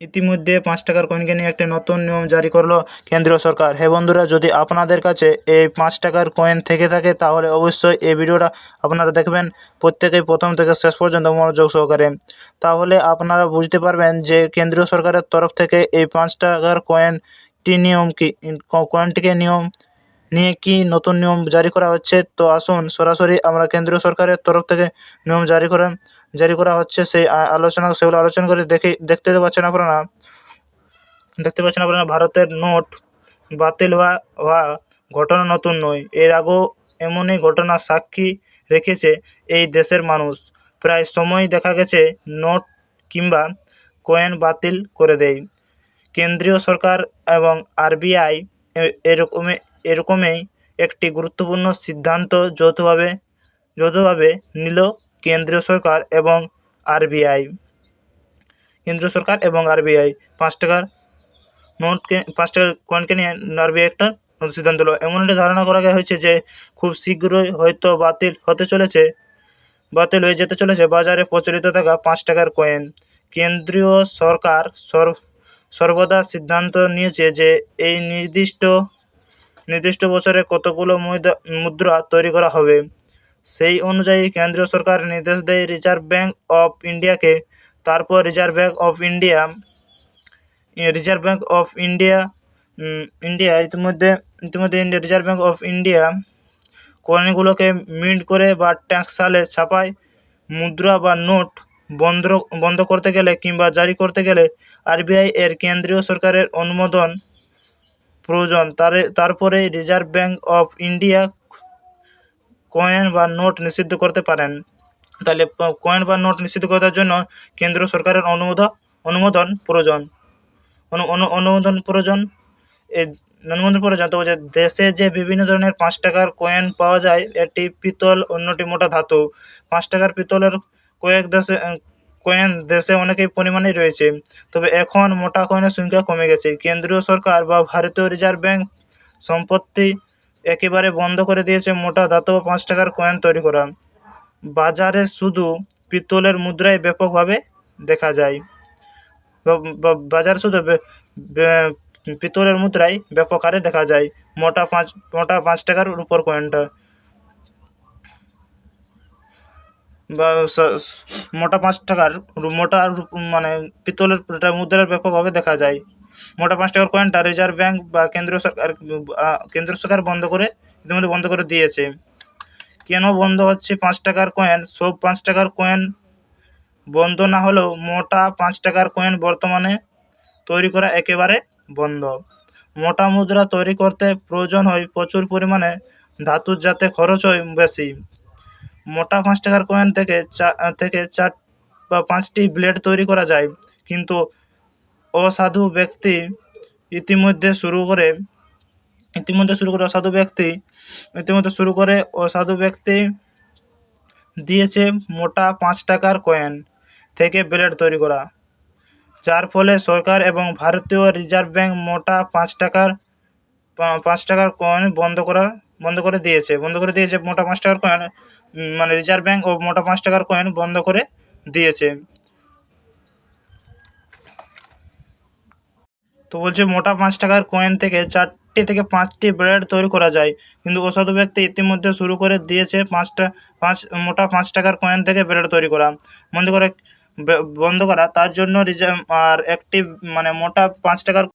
ইতিমধ্যে পাঁচ টাকার কয়েনকে নিয়ে একটি নতুন নিয়ম জারি করল কেন্দ্রীয় সরকার। হ্যাঁ বন্ধুরা, যদি আপনাদের কাছে এই পাঁচ টাকার কয়েন থেকে থাকে, তাহলে অবশ্যই এই ভিডিওটা আপনারা দেখবেন প্রত্যেকেই প্রথম থেকে শেষ পর্যন্ত মনোযোগ সহকারে। তাহলে আপনারা বুঝতে পারবেন যে কেন্দ্রীয় সরকারের তরফ থেকে এই পাঁচ টাকার কয়েনটি নিয়ম কি কয়েনটিকে নিয়ম নিয়ে কি নতুন নিয়ম জারি করা হচ্ছে? তো আসুন সরাসরি আমরা কেন্দ্রীয় সরকারের তরফ থেকে নিয়ম জারি করা জারি করা হচ্ছে। সেই আলোচনা, সেগুলো আলোচনা করে দেখে, দেখতে পাচ্ছেন আপনারা। দেখতে পাচ্ছেন আপনারা, ভারতের নোট বাতিল হওয়া হওয়া ঘটনা নতুন নয়। এর আগেও এমনই ঘটনা সাক্ষী রেখেছে এই দেশের মানুষ। প্রায় সময় দেখা গেছে, নোট কিংবা কয়েন বাতিল করে দেয়। কেন্দ্রীয় সরকার এবং আরবিআই এরকমই এরকমই একটি গুরুত্বপূর্ণ সিদ্ধান্ত যৌথভাবে যৌথভাবে নিল কেন্দ্রীয় সরকার এবং আরবিআই। কেন্দ্রীয় সরকার এবং আরবিআই পাঁচ টাকার নোটকে পাঁচ টাকার কয়েনকে নিয়ে আরবিআই একটা নতুন সিদ্ধান্ত হলো এমন একটি ধারণা করা হয়েছে যে খুব শীঘ্রই হয়তো বাতিল হতে চলেছে, বাতিল হয়ে যেতে চলেছে বাজারে প্রচলিত থাকা পাঁচ টাকার কয়েন। কেন্দ্রীয় সরকার সর- সর্বদা সিদ্ধান্ত নিয়েছে যে এই নির্দিষ্ট নির্দিষ্ট বছরে কতগুলো মুদ্রা তৈরি করা হবে। সেই অনুযায়ী কেন্দ্রীয় সরকার নির্দেশ দেয় রিজার্ভ ব্যাঙ্ক অফ ইন্ডিয়াকে তারপর Reserve Bank of India Reserve Bank of India India ইতিমধ্যে ইতিমধ্যে India Reserve Bank of India কয়েনগুলোকে mint করে বা ট্যাক্সালে ছাপায়। মুদ্রা বা নোট বন্ধ বন্ধ করতে গেলে কিংবা জারি করতে গেলে আরবিআই এর কেন্দ্রীয় সরকারের অনুমোদন প্রয়োজন। তারে, তারপরে Reserve Bank of India coin বা নোট নিষিদ্ধ করতে পারেন। তাহলে কয়েন বা নোট নিষিদ্ধ করার জন্য কেন্দ্র সরকারের অনুমোদন অনুমোদন প্রয়োজন। অনু- অনু- অনুমোদন প্রয়োজন। অনুমোদন প্রয়োজন। তো যে দেশে যে বিভিন্ন ধরনের পাঁচ টাকার কয়েন পাওয়া যায় একটি পিতল, অন্যটি মোটা ধাতু। পাঁচ টাকার পিতলের কয়েক দেশে কয়েন দেশে অনেকই পরিমাণেই রয়েছে। তবে এখন মোটা কয়েনের সংখ্যা কমে গেছে। কেন্দ্রীয় সরকার বা ভারতীয় রিজার্ভ ব্যাঙ্ক সম্পত্তি একেবারে বন্ধ করে দিয়েছে মোটা ধাতব পাঁচ টাকার কয়েন তৈরি করা। বাজারে শুধু পিতলের মুদ্রাই ব্যাপকভাবে দেখা যায়। বাজার শুধু পিতলের মুদ্রাই ব্যাপক হারে দেখা যায়। মোটা পাঁচ মোটা পাঁচ টাকার উপর কয়েনটা। বা মোটা পাঁচ টাকার মোটা মানে পিতলের মুদ্রার ব্যাপকভাবে দেখা যায়। মোটা পাঁচ টাকার কয়েনটা রিজার্ভ ব্যাঙ্ক বা কেন্দ্রীয় সরকার আহ, কেন্দ্রীয় সরকার বন্ধ করে ইতিমধ্যে বন্ধ করে দিয়েছে। কেন বন্ধ হচ্ছে পাঁচ টাকার কয়েন সব পাঁচ টাকার কয়েন বন্ধ না হলেও মোটা পাঁচ টাকার কয়েন বর্তমানে তৈরি করা একেবারে বন্ধ। মোটা মুদ্রা তৈরি করতে প্রয়োজন হয় প্রচুর পরিমাণে ধাতুর যাতে খরচ হয় বেশি। মোটা পাঁচ টাকার কয়েন থেকে থেকে চার বা পাঁচটি ব্লেড তৈরি করা যায়। কিন্তু অসাধু ব্যক্তি ইতিমধ্যে শুরু করে, ইতিমধ্যে শুরু করে অসাধু ব্যক্তি, ইতিমধ্যে শুরু করে অসাধু ব্যক্তি দিয়েছে মোটা পাঁচ টাকার কয়েন থেকে ব্লেড তৈরি করা। যার ফলে সরকার এবং ভারতীয় রিজার্ভ ব্যাঙ্ক মোটা পাঁচ টাকার পাঁচ টাকার কয়েন বন্ধ করার, বন্ধ করে দিয়েছে। বন্ধ করে দিয়েছে মোটা পাঁচ টাকার কয়েন মানে রিজার্ভ ব্যাঙ্ক ও মোটা পাঁচ টাকার কয়েন বন্ধ করে দিয়েছে। তো বলছে মোটা পাঁচ টাকার কয়েন থেকে চারটি থেকে পাঁচটি ব্লেড তৈরি করা যায়। কিন্তু অসাধু ব্যক্তি ইতিমধ্যে শুরু করে দিয়েছে পাঁচটা, পাঁচ, মোটা পাঁচ টাকার কয়েন থেকে ব্লেড তৈরি করা। বন্ধ করে বন্ধ করা, তার জন্য রিজার্ভ আর একটি মানে মোটা পাঁচ টাকার